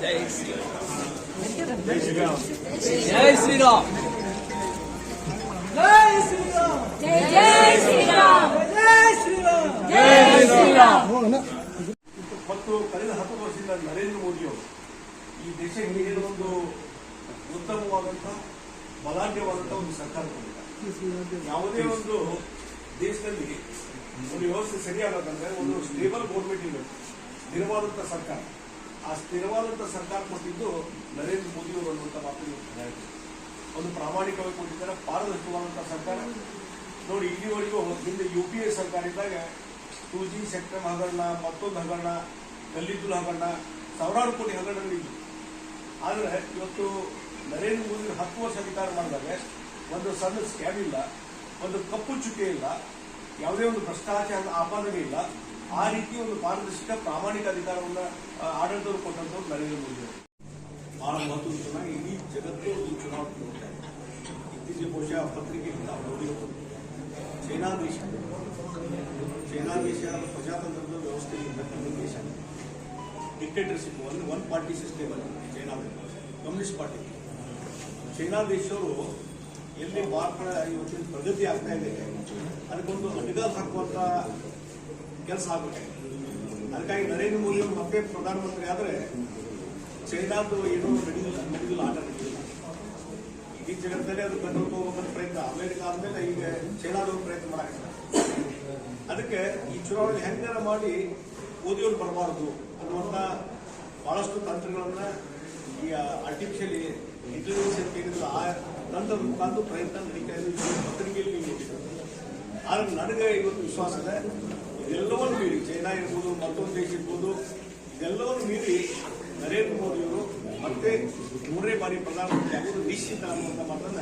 ಜೈ ಶ್ರೀರಾಮ್ ಜೈ ಶ್ರೀರಾಮ್ ಜೈ ಶ್ರೀರಾಮ್ ಜೈ ಶ್ರೀರಾಮ್ ಶ್ರೀರಾಮ್ ಮತ್ತು ಕಳೆದ ಹತ್ತು ವರ್ಷದಿಂದ ನರೇಂದ್ರ ಮೋದಿಯವರು ಈ ದೇಶಕ್ಕೆ ನೀಡಿದ ಒಂದು ಉತ್ತಮವಾದಂತಹ ಬಲಾಢ್ಯವಾದಂತಹ ಒಂದು ಸರ್ಕಾರ ಕೊಟ್ಟಿದ್ದಾರೆ. ಯಾವುದೇ ಒಂದು ದೇಶದಲ್ಲಿ ಒಂದು ವ್ಯವಸ್ಥೆ ಸರಿಯಾಗಬೇಕಂದ್ರೆ ಒಂದು ಸ್ಟೇಬಲ್ ಗೌರ್ಮೆಂಟ್ ಇರಬೇಕು. ಸ್ಥಿರವಾದಂತಹ ಸರ್ಕಾರ. ಆ ಸ್ಥಿರವಾದಂತಹ ಸರ್ಕಾರ ಕೊಟ್ಟಿದ್ದು ನರೇಂದ್ರ ಮೋದಿ ಅವರು ಅನ್ನುವಂಥ ಮಾತು ಇವತ್ತು ಒಂದು ಪ್ರಾಮಾಣಿಕವಾಗಿ ಕೊಟ್ಟಿದ್ದಾರೆ ಪಾರದರ್ಶಕವಾದಂತಹ ಸರ್ಕಾರ. ನೋಡಿ, ಇಲ್ಲಿವರೆಗೂ ಹಿಂದೆ ಯು ಪಿ ಎ ಸರ್ಕಾರ ಇದ್ದಾಗ ಟೂ ಜಿ ಸೆಕ್ಟರ್ ಹಗರಣ, ಮತ್ತೊಂದು ಹಗರಣ ಕಲ್ಲಿದ್ದಲು ಹಗರಣ, ಸಾವಿರಾರು ಕೋಟಿ ಹಗರಣಗಳಿದ್ದು ಆದರೆ ಇವತ್ತು ನರೇಂದ್ರ ಮೋದಿ ಹತ್ತು ವರ್ಷ ಅಧಿಕಾರ ಮಾಡಿದಾಗ ಒಂದು ಸಣ್ಣ ಸ್ಕ್ಯಾಮ್ ಇಲ್ಲ, ಒಂದು ಕಪ್ಪು ಚುಕ್ಕೆ ಇಲ್ಲ, ಯಾವುದೇ ಒಂದು ಭ್ರಷ್ಟಾಚಾರದ ಆಪಾದನೆ ಇಲ್ಲ ಆ ರೀತಿ ಒಂದು ಪಾರದರ್ಶಕ ಪ್ರಾಮಾಣಿಕ ಅಧಿಕಾರವನ್ನು ಆ, ಆಡಳಿತವರು ಕೊಟ್ಟಂತವ್ರು ನರೇಂದ್ರ ಮೋದಿ ಅವರು ಬಹಳ ಮಹತ್ವದ ಚುನಾವಣೆ ಇಡೀ ಜಗತ್ತು ಈ ಚುನಾವಣೆ ನೋಡ್ತಾ ಇದೆ ಇತ್ತೀಚೆಗೆ ಬಹುಶಃ ಪತ್ರಿಕೆಗೆ ನಾವು ನೋಡಿರ್ಬೋದು ಚೈನಾ ದೇಶ ಚೈನಾ ದೇಶ ಪ್ರಜಾತಂತ್ರದ ವ್ಯವಸ್ಥೆ ಇರ್ತಕ್ಕಂಥ ದೇಶ ಡಿಕ್ಟೇಟರ್ಶಿಪ್ ಒಂದು ಒನ್ ಪಾರ್ಟಿ ಸಿಸ್ಟಮ್ ಅಲ್ಲಿ ಚೈನಾದಲ್ಲಿ ಕಮ್ಯುನಿಸ್ಟ್ ಪಾರ್ಟಿ ಚೈನಾ ದೇಶವರು ಎಲ್ಲಿ ಭಾರತ ಇವತ್ತಿನ ಪ್ರಗತಿ ಆಗ್ತಾ ಇದೆ ಅದಕ್ಕೊಂದು ಅಡಿಗಾಲ್ ಹಾಕುವಂತ ಕೆಲಸ ಆಗುತ್ತೆ ಅದಕ್ಕಾಗಿ ನರೇಂದ್ರ ಮೋದಿ ಅವರು ಮತ್ತೆ ಪ್ರಧಾನಮಂತ್ರಿ ಆದರೆ ಚೈನಾದ್ದು ಏನೂ ನಡೆದಿಲ್ಲ ನಡೆದಿಲ್ಲ ಆಟ ನಡೆದಿಲ್ಲ ಈ ಜಗತ್ತಲ್ಲೇ ಅದು ಕಂಡು ಹೋಗ್ಬೇಕಂತ ಪ್ರಯತ್ನ. ಅಮೆರಿಕ ಆದ್ಮೇಲೆ ಈಗ ಚೈನಾದವ್ರು ಪ್ರಯತ್ನ ಮಾಡಾಕತ್ತಾರೆ ಅದಕ್ಕೆ ಈ ಚುನಾವಣೆ ಹೆಂಗಾರ ಮಾಡಿ ಮೋದಿಯವರು ಬರಬಾರ್ದು ಅನ್ನುವಂಥ ಬಹಳಷ್ಟು ತಂತ್ರಗಳನ್ನು ಈ ಆರ್ಟಿಫಿಷಿಯಲ್ ಇಂಟೆಲಿಜೆನ್ಸ್ ಅಂತ ಆ ತಂತ್ರದ ಮುಖಾಂತರ ಪ್ರಯತ್ನ ನಡೀತಾ ಇದೆ. ಇದು ಪತ್ರಿಕೆಯಲ್ಲಿ ಆದ್ರೆ ನನಗೆ ಇವತ್ತು ವಿಶ್ವಾಸ ಇದೆ ಇದೆಲ್ಲವನ್ನು ಮೀರಿ, ಚೈನಾ ಇರ್ಬೋದು, ಮತ್ತೊಂದು ದೇಶ ಇರ್ಬೋದು, ಇದೆಲ್ಲವನ್ನು ಮೀರಿ ನರೇಂದ್ರ ಮೋದಿಯವರು ಮತ್ತೆ ಮೂರನೇ ಬಾರಿ ಪ್ರಧಾನಮಂತ್ರಿ ಆಗೋದು ನಿಶ್ಚಿತ ಅನ್ನುವಂಥ ಮಾತನ್ನ